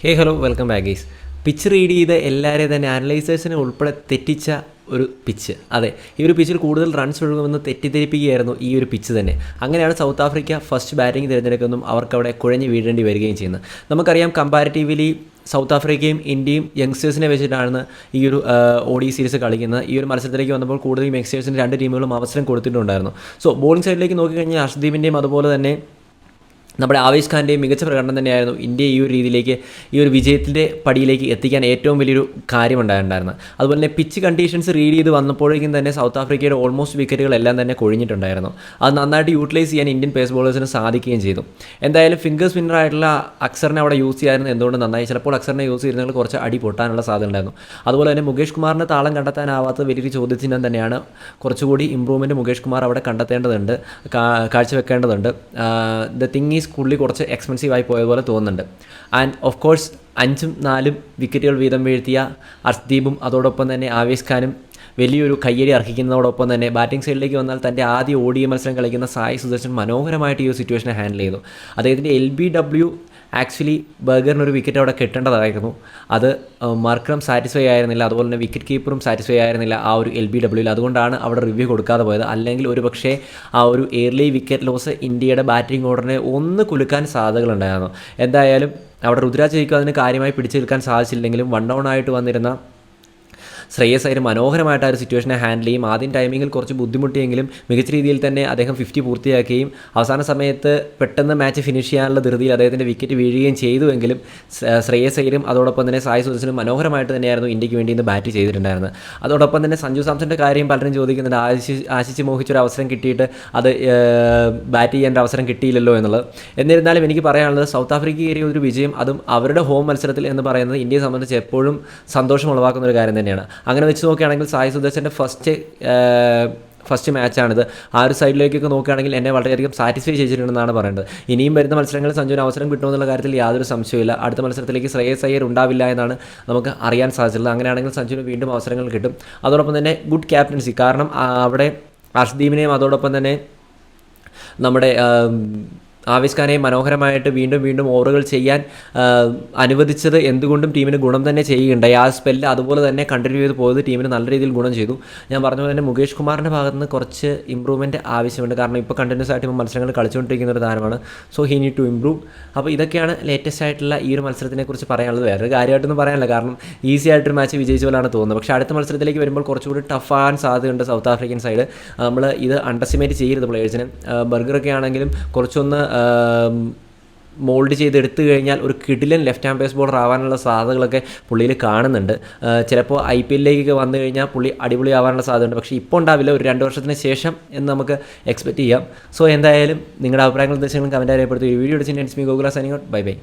Hey hello welcome back guys pitch read ചെയ്ത് എല്ലാവരെയും തന്നെ അനലൈസേഴ്സിനെ ഉൾപ്പെടെ തെറ്റിച്ച ഒരു പിച്ച് അതെ ഈ ഒരു പിച്ചിൽ കൂടുതൽ റൺസ് ഒഴുകുമെന്ന് തെറ്റിദ്ധരിപ്പിക്കുകയായിരുന്നു ഈ ഒരു പിച്ച് തന്നെ. അങ്ങനെയാണ് സൗത്ത് ആഫ്രിക്ക ഫസ്റ്റ് ബാറ്റിംഗ് തിരഞ്ഞെടുക്കുന്നതും അവർക്കവിടെ കുഴഞ്ഞു വീഴേണ്ടി വരികയും ചെയ്യുന്നത്. നമുക്കറിയാം കമ്പാരിറ്റീവ്ലി സൗത്ത് ആഫ്രിക്കയും ഇന്ത്യയും യങ്സ്റ്റേഴ്സിനെ വെച്ചിട്ടാണ് ഈ ഒരു ഓഡി സീരീസ് കളിക്കുന്നത്. ഈ ഒരു മത്സരത്തിലേക്ക് വന്നപ്പോൾ കൂടുതലും യങ്സ്റ്റേഴ്സിന് രണ്ട് ടീമുകളും അവസരം കൊടുത്തിട്ടുണ്ടായിരുന്നു. സോ ബോളിംഗ് സൈഡിലേക്ക് നോക്കിക്കഴിഞ്ഞാൽ ഹർഷ്ദീപിന്റെയും അതുപോലെ തന്നെ നമ്മുടെ ആവേശ് ഖാന്റെയും മികച്ച പ്രകടനം തന്നെയായിരുന്നു ഇന്ത്യ ഈ ഒരു രീതിയിലേക്ക് ഈ ഒരു വിജയത്തിന്റെ പടിയിലേക്ക് എത്തിക്കാൻ ഏറ്റവും വലിയൊരു കാര്യമുണ്ടായിട്ടുണ്ടായിരുന്നത്. അതുപോലെ തന്നെ പിച്ച് കണ്ടീഷൻസ് റീഡ് ചെയ്ത് വന്നപ്പോഴേക്കും തന്നെ സൗത്ത് ആഫ്രിക്കയുടെ ഓൾമോസ്റ്റ് വിക്കറ്റുകളെല്ലാം തന്നെ കൊഴിഞ്ഞിട്ടുണ്ടായിരുന്നു. അത് നന്നായിട്ട് യൂട്ടിലൈസ് ചെയ്യാൻ ഇന്ത്യൻ പേസ് ബോളേഴ്സിന് സാധിക്കുകയും ചെയ്തു. എന്തായാലും ഫിംഗർ സ്പിന്നർ ആയിട്ടുള്ള അക്സറിനെ അവിടെ യൂസ് ചെയ്യാമായിരുന്നു എന്തുകൊണ്ട് നന്നായി. ചിലപ്പോൾ അക്സറിനെ യൂസ് ചെയ്തിരുന്നെങ്കിൽ കുറച്ച് അടി പൊട്ടാനുള്ള സാധ്യത ഉണ്ടായിരുന്നു അതുപോലെ തന്നെ മുകേഷ് കുമാറിന്റെ താളം കണ്ടെത്താനാവാത്ത വലിയൊരു ചോദ്യചിഹ്നം തന്നെയാണ് കുറച്ചുകൂടി ഇമ്പ്രൂവ്മെന്റ് മുകേഷ് കുമാർ അവിടെ കണ്ടെത്തേണ്ടതുണ്ട് കാഴ്ചവെക്കേണ്ടതുണ്ട്. ദ തിങ് ഈസ് പുള്ളി കുറച്ച് എക്സ്പെൻസീവ് ആയി പോയതുപോലെ തോന്നുന്നുണ്ട്. ആൻഡ് ഓഫ് കോഴ്സ് അഞ്ചും നാലും വിക്കറ്റുകൾ വീതം വീഴ്ത്തിയ അർഷ്ദീപും അതോടൊപ്പം തന്നെ ആവേശ് ഖാനും വലിയൊരു കയ്യടി അർഹിക്കുന്നതോടൊപ്പം തന്നെ ബാറ്റിംഗ് സൈഡിലേക്ക് വന്നാൽ തന്റെ ആദ്യ ഓടിയ മത്സരം കളിക്കുന്ന സായി സുദർശൻ മനോഹരമായിട്ട് ഈ ഒരു സിറ്റുവേഷനെ ഹാൻഡിൽ ചെയ്തു. അദ്ദേഹത്തിന്റെ എൽ ബി ഡബ്ല്യു ആക്ച്വലി ബർഗറിന് ഒരു വിക്കറ്റ് അവിടെ കിട്ടേണ്ടതായിരുന്നു. അത് മർക്കറും സാറ്റിസ്ഫൈ ആയിരുന്നില്ല. അതുപോലെ തന്നെ വിക്കറ്റ് കീപ്പറും സാറ്റിസ്ഫൈ ആയിരുന്നില്ല ആ ഒരു എൽ ബി ഡബ്ല്യൂയിൽ അതുകൊണ്ടാണ് അവിടെ റിവ്യൂ കൊടുക്കാതെ പോയത്. അല്ലെങ്കിൽ ഒരു പക്ഷേ ആ ഒരു എയർലി വിക്കറ്റ് ലോസ് ഇന്ത്യയുടെ ബാറ്റിംഗ് ഓർഡറിനെ ഒന്ന് കുലുക്കാൻ സാധ്യതകളുണ്ടായിരുന്നു. എന്തായാലും അവിടെ രുദ്രാജ് ജയിക്കും. അതിന് കാര്യമായി പിടിച്ചു നിൽക്കാൻ സാധിച്ചില്ലെങ്കിലും വൺ ഡൗൺ ആയിട്ട് വന്നിരുന്ന ശ്രേയസ് അയ്യർ മനോഹരമായിട്ട് ആ ഒരു സിറ്റുവേഷനെ ഹാൻഡിൽ ചെയ്യും. ആദ്യം ടൈമിങ്ങിൽ കുറച്ച് ബുദ്ധിമുട്ടിയെങ്കിലും മികച്ച രീതിയിൽ തന്നെ അദ്ദേഹം ഫിഫ്റ്റി പൂർത്തിയാക്കുകയും അവസാന സമയത്ത് പെട്ടെന്ന് മാച്ച് ഫിനിഷ് ചെയ്യാനുള്ള ധൃതിയിൽ അദ്ദേഹത്തിന്റെ വിക്കറ്റ് വീഴുകയും ചെയ്തുവെങ്കിലും ശ്രേയസ് അയ്യരും അതോടൊപ്പം തന്നെ സായി സുദർശനും മനോഹരമായിട്ട് തന്നെയായിരുന്നു ഇന്ത്യയ്ക്ക് വേണ്ടി ഇന്ന് ബാറ്റ് ചെയ്തിട്ടുണ്ടായിരുന്നത്. അതോടൊപ്പം തന്നെ സഞ്ജു സാംസന്റെ കാര്യം പലരും ചോദിക്കുന്നുണ്ട്. ആശിച്ച് ആശിച്ച് മോഹിച്ചൊരു അവസരം കിട്ടിയിട്ട് അത് ബാറ്റ് ചെയ്യേണ്ട അവസരം കിട്ടിയില്ലല്ലോ എന്നുള്ളത്. എന്നിരുന്നാലും എനിക്ക് പറയാനുള്ളത് സൗത്ത് ആഫ്രിക്കയിലെ ഒരു വിജയം അതും അവരുടെ ഹോം മത്സരത്തിൽ എന്ന് പറയുന്നത് ഇന്ത്യയെ സംബന്ധിച്ച് എപ്പോഴും സന്തോഷം ഉളവാക്കുന്ന ഒരു കാര്യം തന്നെയാണ്. അങ്ങനെ വെച്ച് നോക്കുകയാണെങ്കിൽ സായി സുദർശന്റെ ഫസ്റ്റ് ഫസ്റ്റ് മാച്ചാണിത് ആ ഒരു സൈഡിലേക്കൊക്കെ നോക്കുകയാണെങ്കിൽ എന്നെ വളരെയധികം സാറ്റിസ്ഫൈ ചെയ്തിട്ടുണ്ടെന്നാണ് പറയുന്നത്. ഇനിയും വരുന്ന മത്സരങ്ങളിൽ സഞ്ജുവിന് അവസരം കിട്ടുമെന്നുള്ള കാര്യത്തിൽ യാതൊരു സംശയമില്ല അടുത്ത മത്സരത്തിലേക്ക് ശ്രേയസ് അയ്യർ ഉണ്ടാവില്ല എന്നാണ് നമുക്ക് അറിയാൻ സാധിച്ചത് അങ്ങനെയാണെങ്കിൽ സഞ്ജുവിന് വീണ്ടും അവസരങ്ങൾ കിട്ടും. അതോടൊപ്പം തന്നെ ഗുഡ് ക്യാപ്റ്റൻസി കാരണം അവിടെ അർഷ്ദീപിനെയും അതോടൊപ്പം തന്നെ നമ്മുടെ ആവേശ് ഖാനെ മനോഹരമായിട്ട് വീണ്ടും വീണ്ടും ഓവറുകൾ ചെയ്യാൻ അനുവദിച്ചത് എന്തുകൊണ്ടും ടീമിന് ഗുണം തന്നെ ചെയ്യുകയുണ്ടായി. ആ സ്പെല്ല് അതുപോലെ തന്നെ കണ്ടിന്യൂ ചെയ്ത് പോയത് ടീമിന് നല്ല രീതിയിൽ ഗുണം ചെയ്തു. ഞാൻ പറഞ്ഞ പോലെ തന്നെ മുകേഷ് കുമാറിന്റെ ഭാഗത്ത് നിന്ന് കുറച്ച് ഇമ്പ്രൂവ്മെന്റ് ആവശ്യമുണ്ട്. കാരണം ഇപ്പോൾ കണ്ടിന്യൂസ് ആയിട്ട് ഇപ്പോൾ മത്സരങ്ങൾ കളിച്ചുകൊണ്ടിരിക്കുന്ന ഒരു താരമാണ്. So he need to improve അപ്പോൾ ഇതൊക്കെയാണ് ലേറ്റസ്റ്റ് ആയിട്ടുള്ള ഈ ഒരു മത്സരത്തിനെക്കുറിച്ച് പറയാനുള്ളത്. വേറൊരു കാര്യമായിട്ടൊന്നും പറയാനില്ല. കാരണം ഈസി ആയിട്ടൊരു മാച്ച് വിജയിച്ച പോലെയാണ് തോന്നുന്നത്. പക്ഷേ അടുത്ത മത്സരത്തിലേക്ക് വരുമ്പോൾ കുറച്ചുകൂടി ടഫാൻ സാധ്യതയുണ്ട് സൗത്ത് ആഫ്രിക്കൻ സൈഡ് നമ്മൾ ഇത് അണ്ടർസ്റ്റിമേറ്റ് ചെയ്യരുത് പ്ലേയേഴ്സിന് ബർഗറൊക്കെ ആണെങ്കിലും കുറച്ചൊന്ന് മോൾഡ് ചെയ്ത് എടുത്തു കഴിഞ്ഞാൽ ഒരു കിടിലൻ ലെഫ്റ്റ് ഹാൻഡ് പേസ് ബോളർ ആവാനുള്ള സാധ്യതകളൊക്കെ പുള്ളിയിൽ കാണുന്നുണ്ട്. ചിലപ്പോൾ ഐ പി എല്ലിലേക്ക് വന്നു കഴിഞ്ഞാൽ പുള്ളി അടിപൊളി ആവാനുള്ള സാധ്യതയുണ്ട്. പക്ഷേ ഇപ്പോൾ ഉണ്ടാവില്ല. ഒരു രണ്ട് വർഷത്തിന് ശേഷം എന്ന് നമുക്ക് എക്സ്പെക്റ്റ് ചെയ്യാം. സോ എന്തായാലും നിങ്ങളുടെ അഭിപ്രായങ്ങളും നിർദ്ദേശങ്ങളും കമന്റ് അറിയപ്പെടുത്തി ഈ വീഡിയോ അടിച്ച് നെൻസ്മി Gokula signing out bye bye